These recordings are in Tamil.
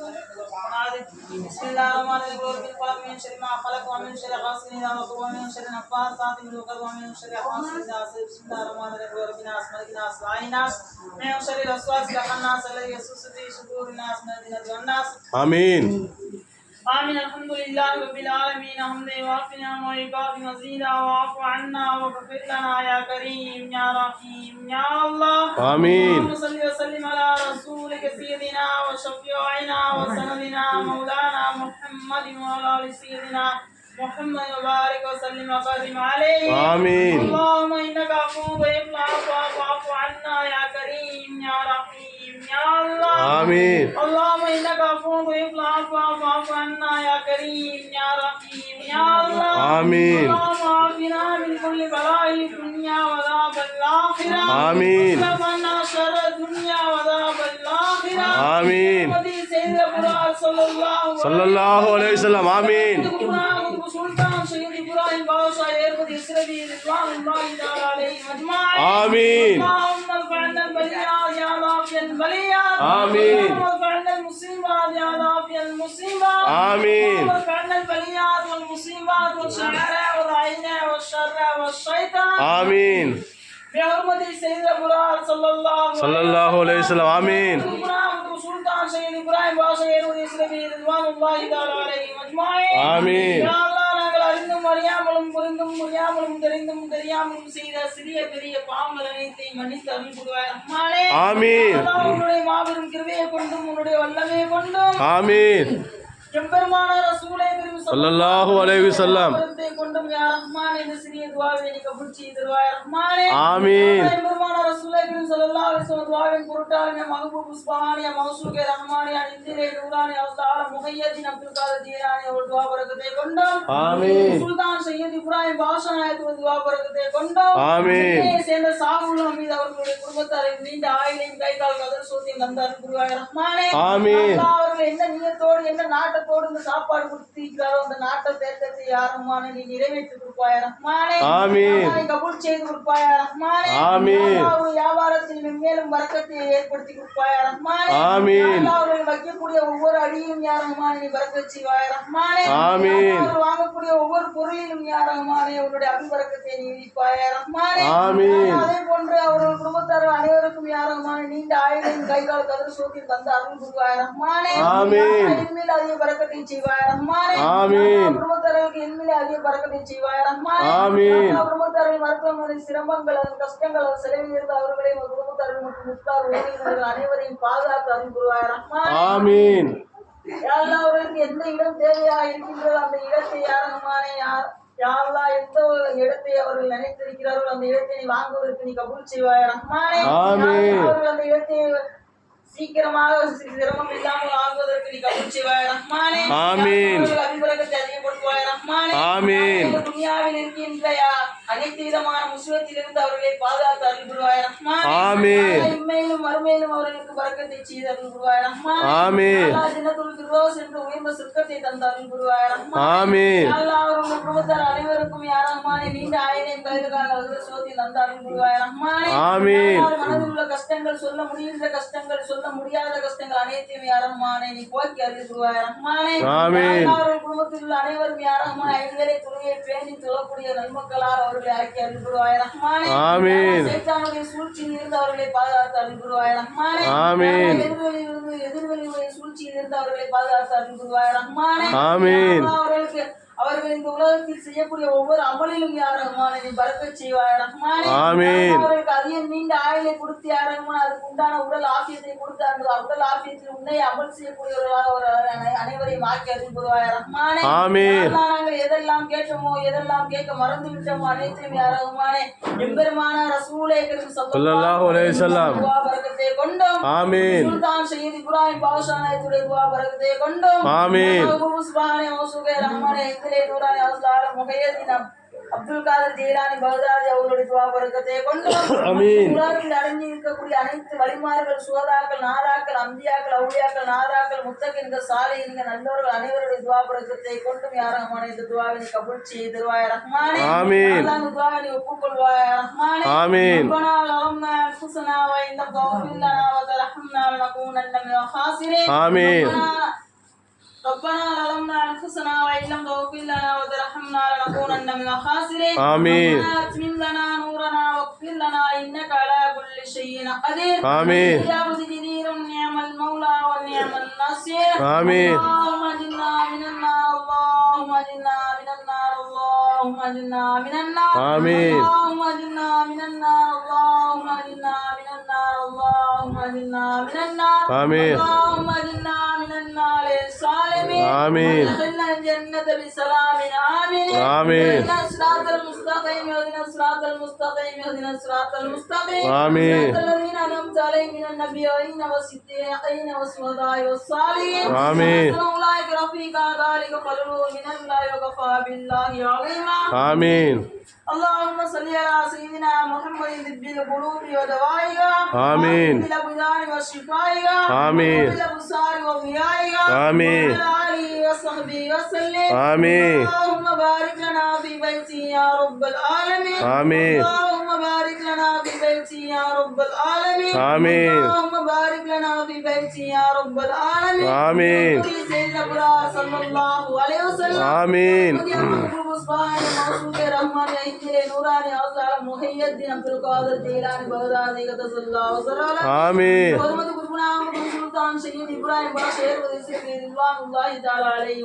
السلام علیکم ورحمۃ اللہ وبرکاتہ بسم اللہ الرحمن الرحیم خلق ومن شر ما ومن شر غاسق الى ومن شر نفاثات من ومن شر غاسق الى حاسد بسم اللہ الرحمن الرحیم ربنا اسمك ناس لاینا من شر الوسواس الخناس الذي يسوس في صدور الناس من الجنات آمین۔ آمين. الحمد لله رب العالمين. حمدا نعمه ويكافي مزيدا واعف عنا واغفر لنا يا كريم يا رحيم يا الله. آمين. اللهم صل وسلم على رسولك سيدنا وشفيعنا وسندنا مولانا محمد وعلى آل سيدنا محمد. وبارك وسلم وبارك عليه. آمين. اللهم إنك عفو العفو فاعف عنا يا كريم يا رحيم. آمين اللهم إنك عفو تحب العفو فاعف عنا يا كريم يا رحيم يا الله آمين اللهم عافنا من كل بلاء الدنيا وعذاب الآخرة آمين وعافنا شر الدنيا وعذاب الآخرة آمين صلى الله عليه وسلم آمين آمين آمين. اللهم ارفعنا المصيبات يا رافع المصيبات آمين. اللهم ارفعنا البليات والمصيبات والشر والعين والشر والشيطان ஆமீன் بحرمة سيدنا محمد صلى الله عليه ஸல்லல்லாஹு அலைஹி வஸல்லம் ஆமீன் சுல்தான் சையத் இப்ராஹிம் பாஷா ஏற்பது இஸ்ரவி ரிஸ்வான் அல்லாஹ் தஆலா அலைஹி அஜ்மாயின் ஆமீன். யா அல்லாஹ் நாங்கள் அறிந்தும் அறியாமலும் புரிந்தும் புரியாமலும் தெரிந்தும் தெரியாமலும் செய்த சிறிய பெரிய பாவங்கள் ஆமீன். மாபெரும் கிருபையை கொண்டும் உன்னுடைய வல்லமையை கொண்டும் ஆமீன் எம்பெருமான ரசூலை பெரும் ஸல்லல்லாஹு அலைஹி வஸல்லம். வரத்தை கொண்டும் யா ரஹ்மான் இந்த சிறிய துஆவை நீ கபூல் செய்து தருவாய் ரஹ்மானே ஆமீன். எம்பெருமான ரசூலை பெரும் ஸல்லல்லாஹு அலைஹி வஸல்லம் துஆவின் பொருட்டால் யா மஹபூப் உஸ்மானிய மௌசூகே ரஹ்மானிய இந்திரே நூரானி முஹையதீன் அப்துல் காதர் ஜீலானி ஒரு துஆ பரக்கத்தை கொண்டும் ஆமீன். சுல்தான் சையத் இப்ராஹிம் பாஷா நாயத்து துஆ பரக்கத்தை கொண்டும் ஆமீன். சேர்ந்த சாகுல் மீது அவர்களுடைய குடும்பத்தாரை நீண்ட ஆயுளையும் கை கால் கதர் தந்த அருள் புரிவாய் ரஹ்மானே ஆமீன். அவர்கள் என்ன நியத்தோடு என்ன நாட்டத்தோடு இந்த சாப்பாடு கொடுத்திருக்கிறாரோ அந்த நாட்டை தேர்ந்தெடுத்து யாருமான நீ நிறைவேற்றி கொடுப்பாய ரஹ்மானே ஆமீன். கபூல் செய்து கொடுப்பாய ரஹ்மானே ஆமீன். அவர்கள் வியாபாரத்தில் மென்மேலும் வரக்கத்தை ஏற்படுத்தி கொடுப்பாய ரஹ்மானே ஆமீன். அவர்கள் வைக்கக்கூடிய ஒவ்வொரு அடியும் யா ரஹ்மானே நீ வரக்கச் செய்வாய ரஹ்மானே ஆமீன். அல்லாஹ் அவர்கள் வாங்கக்கூடிய ஒவ்வொரு பொருளிலும் யா ரஹ்மானே உன்னுடைய அபிவரக்கத்தை நீ விதிப்பாய ரஹ்மானே ஆமீன். அதே போன்று அவர்கள் குடும்பத்தார் அனைவருக்கும் யா ரஹ்மானே நீண்ட ஆயுளையும் கை கால் கதிர் சோத்தி தந்த அருள் புரிவாய ரஹ்மானே. இனிமேல் அதிக பறக்கத்தை செய்வாய் ரஹ்மானே. குடும்பத்தார்களுக்கு அதிக பறக்கத்தை செய்வாய் ரஹ்மானே. குடும்பத்தார்கள் மருத்துவமனை சிரமங்கள் அது கஷ்டங்கள் அது செலவில் இருந்து அவர்களை குடும்பத்தார்கள் மற்றும் முத்தார் உறவினர்கள் அனைவரையும் பாதுகாத்து அருள் புரிவாய் ரஹ்மானே அவர்களுக்கு எந்த இடம் தேவையா இருக்கின்றதோ அந்த இடத்தை யாரகமானே யார் யாரெல்லாம் எந்த இடத்தை அவர்கள் நினைத்திருக்கிறார்கள் அந்த இடத்தை நீ வாங்குவதற்கு நீ கபூல் செய்வாய். ரஹ்மானே அவர்கள் அந்த இடத்தை சீக்கிரமாக சிரமம் இல்லாமல் வாங்குவதற்கு நீ கபூல் செய்வாய். ரஹ்மானே ஆமீன். அவர்கள் அபிவரகத்தை அதிகப்படுத்துவாய். ரஹ்மானே ஆமீன். துனியாவில் அனைத்து விதமான முஸ்லித்திலிருந்து அவர்களை பாதுகாத்து அருள் புரிவாய் ரஹ்மானே. ஆமீன். இம்மையிலும் மறுமையிலும் அவர்களுக்கு பறக்கத்தை செய்து அருள் ரஹ்மானே. ஜன்னத்துல் ஃபிர்தௌஸ் என்ற உயர்ந்த சொர்க்கத்தை தந்த அருள் புரிவாய் ரஹ்மானே. ஆமீன். அல்லாஹ் அவர்கள் குடும்பத்தார் அனைவருக்கும் யா ரஹ்மானே. நீண்ட ஆயுளையும் கயிறுகால அருள் சோதி தந்த அருள் ரஹ்மானே. ஆமீன். அல்லாஹ் மனதில் உள்ள கஷ்டங்கள் சொல்ல முடிகின்ற கஷ்டங்கள் சொல்ல முடியாத கஷ்டங்கள் அனைத்தையும் யா ரஹ்மானே நீ போக்கி அருள் புரிவாய் ரஹ்மானே. அவர்கள் குடும்பத்தில் உள்ள அனைவரும் யா ரஹ்மானே ஐவேளை தொழுகையை பேணி தொழக்கூடிய நன்மக்களால் அவர்களை அழைக்கி அருள் புரிவாய் ரஹ்மானே ஆமீன். சைத்தானுடைய சூழ்ச்சியில் இருந்து அவர்களை பாதுகாத்து அருள் புரிவாய் ரஹ்மானே ஆமீன். எதிர்வெளியுடைய சூழ்ச்சியில் இருந்து அவர்களை பாதுகாத்து ரஹ்மானே ஆமீன். அவர்களுக்கு அவர்கள் இந்த உலகத்தில் செய்யக்கூடிய ஒவ்வொரு அமலிலும் யார் ரஹ்மான் நீ பறக்கச் செய்வாய் அவர்களுக்கு அதிக நீண்ட ஆயுளை கொடுத்து யார் ரஹ்மான் அதுக்கு உண்டான உடல் ஆபியத்தை கொடுத்து அந்த உடல் ஆபியத்தில் உன்னை அமல் செய்யக்கூடியவர்களாக ஒரு அனை- அனைவரையும் ஆக்கி ரஹ்மானே. அல்லாஹ் நாங்கள் எதெல்லாம் கேட்டோமோ எதெல்லாம் கேட்க மறந்து விட்டோமோ அனைத்தையும் யாரகுமானே எம்பெருமான ரசூலே வஸல்லம். துவா பரக்கத்தை கொண்டோம். ஆமீன். சுல்தான் ஷஹீத் இப்ராஹிம் பாஷா நாயத்துடைய துவா பரக்கத்தை கொண்டோம். ஆமீன். மௌசூகே ரஹ்மானே காலத்திலே நூறாணி அவசரம் முகையதினம் அப்துல் காதர் ஜெயிலானி பகதாதி அவர்களுடைய துவா பருக்கத்தை கொண்டு அடங்கி இருக்கக்கூடிய அனைத்து வழிமார்கள் சுகதாக்கள் நாதாக்கள் அம்பியாக்கள் அவுளியாக்கள் நாதாக்கள் முத்தகின்கள் சாலையின்கள் நல்லவர்கள் அனைவருடைய துவா பருக்கத்தை கொண்டும் யார் ரஹ்மானே இந்த துவாவினை கபுல் செய்ய தருவாய் ரஹ்மானே. அல்லாஹ் ஒப்புக்கொள்வாய் ரஹ்மானே. ஆமீன். ரப்பனா ஆமீன். ربنا- ظلمنا أنفسنا وإن لم تغفر لنا وترحمنا لنكونن من الخاسرين آمين. ربنا أتمم لنا نورنا واغفر لنا إنك على كل شيء قدير آمين. يا جدير نعم المولى ونعم النصير آمين. اللهم اجنا من النار اللهم اجنا من النار اللهم اجنا من النار آمين. اللهم اجنا من النار اللهم اجنا من النار اللهم اجنا من النار آمين. اللهم آمين. ودخلنا الجنة بسلام آمين. آمين. اهدنا الصراط المستقيم اهدنا الصراط المستقيم اهدنا الصراط المستقيم. آمين. صراط الذين أنعمت عليهم من النبيين والصديقين والشهداء والصالحين. آمين. أولئك رفيقا ذلك من الله وكفى بالله عظيما آمين. اللهم صل على سيدنا محمد طب القلوب ودوائها آمين. وطب الأبدان وشفائها آمين. وطب الأبصار وضيائها آمين. وعلى آله وصحبه وسلم آمين. اللهم بارك لنا في بيتي يا رب العالمين آمين. اللهم बारिक लना फ़ी बैती या रब्बल आलमीन। आमीन। अल्लाहुम्मा बारिक लना फ़ी बैती या रब्बल आलमीन। आमीन। सैयदना सल्लल्लाहु अलैहि वसल्लम। आमीन। मुस्बान मौसूद आमीन। المسلمين إبراهيم بصير وذكر الله الله تعالى عليه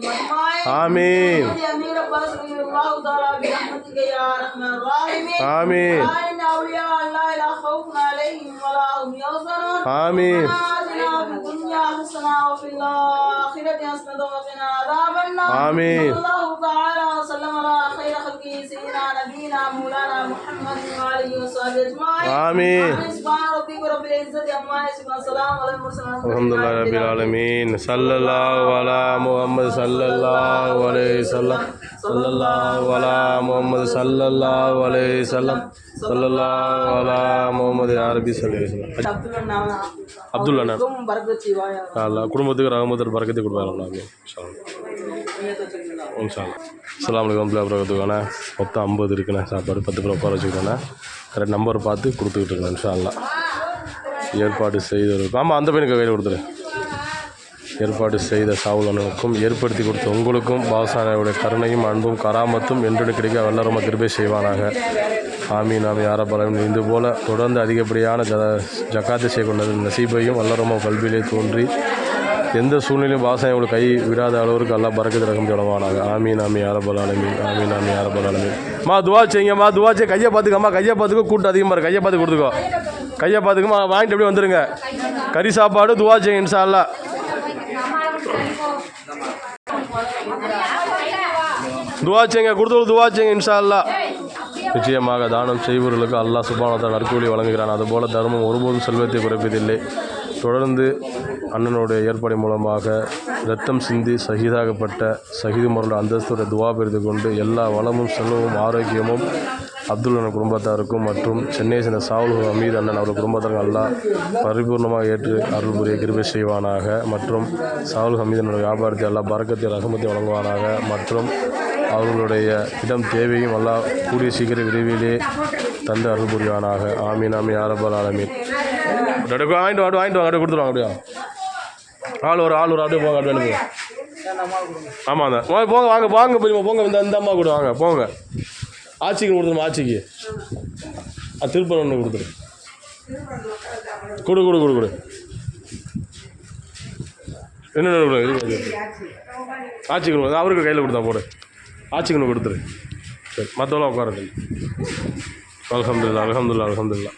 آمين. يا أمير بس الله تعالى برحمتك يا رحمن الرحيم آمين. إن أولياء الله آمين. آمين. سيدنا مولانا محمد وعلى وصحبه اجمعين امين سبحان ربك رب العزه عما يصفون وسلام على المرسلين الحمد لله رب العالمين صلى الله على محمد صلى الله عليه وسلم ஸல்லல்லாஹு அலா முஹம்மது ஸல்லல்லாஹு அலைஹி வஸல்லம். ஸல்லல்லாஹு அலா முஹம்மது யா ரபி ஸல்லல்லாஹு அலைஹி வஸல்லம். அப்துல்லா அண்ணா அல்லாஹ் குடும்பத்துக்கு ரஹமத்தில் பறக்கத்தை கொடுப்பாரு அல்லாஹ் இன்ஷா அல்லாஹ் இன்ஷா அல்லாஹ் அஸ்ஸலாமு அலைக்கும் வரஹ்மத்துல்லாஹி வபரகாத்துஹுண்ணா மொத்தம் ஐம்பது இருக்குண்ணே. சாப்பாடு பத்து பேர் உட்கார வச்சுக்கிட்டேண்ணே கரெக்ட் நம்பர் பார்த்து கொடுத்துக்கிட்டு இருக்கேன் இன்ஷா அல்லாஹ் ஏற்பாடு செய்தவர்களுக்கும் ஆமாம் அந்த பையனுக்கு கையில் கொடுத்துரு ஏற்பாடு செய்த சாவுலனுக்கும் ஏற்படுத்தி கொடுத்த உங்களுக்கும் பாசானாவுடைய கருணையும் அன்பும் கராமத்தும் என்றெடு கிடைக்க வல்லரம கிருபை செய்வானாக. ஆமி ஆமி ஆரப்பலம் இது போல தொடர்ந்து அதிகப்படியான ஜ ஜக்காத்தை செய்யக்கொண்டது நசீபையும் வல்லரம கல்வியிலே தோன்றி எந்த சூழ்நிலையும் பாசனை உங்களுக்கு கை விடாத அளவுக்கு எல்லாம் பறக்க ரகம் தொடவானாங்க ஆமீன் ஆமி நாமி ஆலமீன் ஆமீன் ஆமி நாமி ஆலமீன் மா துவா செய்யுங்கம்மா துவா செய்ய கையை பார்த்துக்கம்மா கையை பார்த்துக்கோ. கூட்டம் அதிகமாக இருக்கு கையை பார்த்து கொடுத்துக்கோ. கையை பார்த்துக்கம்மா வாங்கிட்டு அப்படியே வந்துடுங்க கறி சாப்பாடு துவா செய்யுங்க இன்ஷா துவாச்சேங்க துவா செய்யுங்க கொடுத்து துவா செய்யுங்க இன்ஷா அல்லாஹ் நிச்சயமாக தானம் செய்பவர்களுக்கு அல்லாஹ் சுபானத்தை நற்கூலி வழங்குகிறான். அதுபோல் தர்மம் ஒருபோதும் செல்வத்தை குறைப்பதில்லை. தொடர்ந்து அண்ணனுடைய ஏற்பாடு மூலமாக இரத்தம் சிந்தி சகிதாகப்பட்ட சகிது முறையில் அந்தஸ்தோட துவா பெறுத்து கொண்டு எல்லா வளமும் செல்வமும் ஆரோக்கியமும் அப்துல் அண்ணன் குடும்பத்தாருக்கும் மற்றும் சென்னை சேர்ந்த சாவுல் அமீர் அண்ணன் அவர்கள் குடும்பத்தாருக்கும் அல்லாஹ் பரிபூர்ணமாக ஏற்று அருள் புரிய கிருபை செய்வானாக மற்றும் சாவுல் ஹமீதனுடைய வியாபாரத்தை எல்லாம் பறக்கத்தை ரகமத்தை வழங்குவானாக மற்றும் அவர்களுடைய இடம் தேவையும் எல்லாம் கூடிய சீக்கிரம் விரைவிலே தந்து அருள் புரிவானாக. ஆமீன் ஆமீன் ஆரபால் ஆலமீன். வாங்கிட்டு வாங்கிட்டு வாங்கிட்டு வாங்க கொடுத்துருவாங்க அப்படியா? ஆள் ஒரு ஆள் ஒரு அப்படியே போங்க அப்படியே அனுப்புங்க ஆமாம் தான் வாங்க போங்க வாங்க வாங்க போங்க இந்த இந்த அம்மா கூட வாங்க போங்க. ஆச்சிக்கு கொடுத்துருமா ஆச்சிக்கு ஆ திருப்பதி ஒன்று கொடுத்துரு. கொடு கொடு கொடு கொடு. என்ன கொடு இது கொடு அவருக்கு கையில் கொடுத்தா போடு. ஆச்சிக்கு ஒன்று கொடுத்துரு. சரி மற்றவெல்லாம் உட்காருங்க. அலமதுல்லா அலமதுல்லா அலமதுல்லா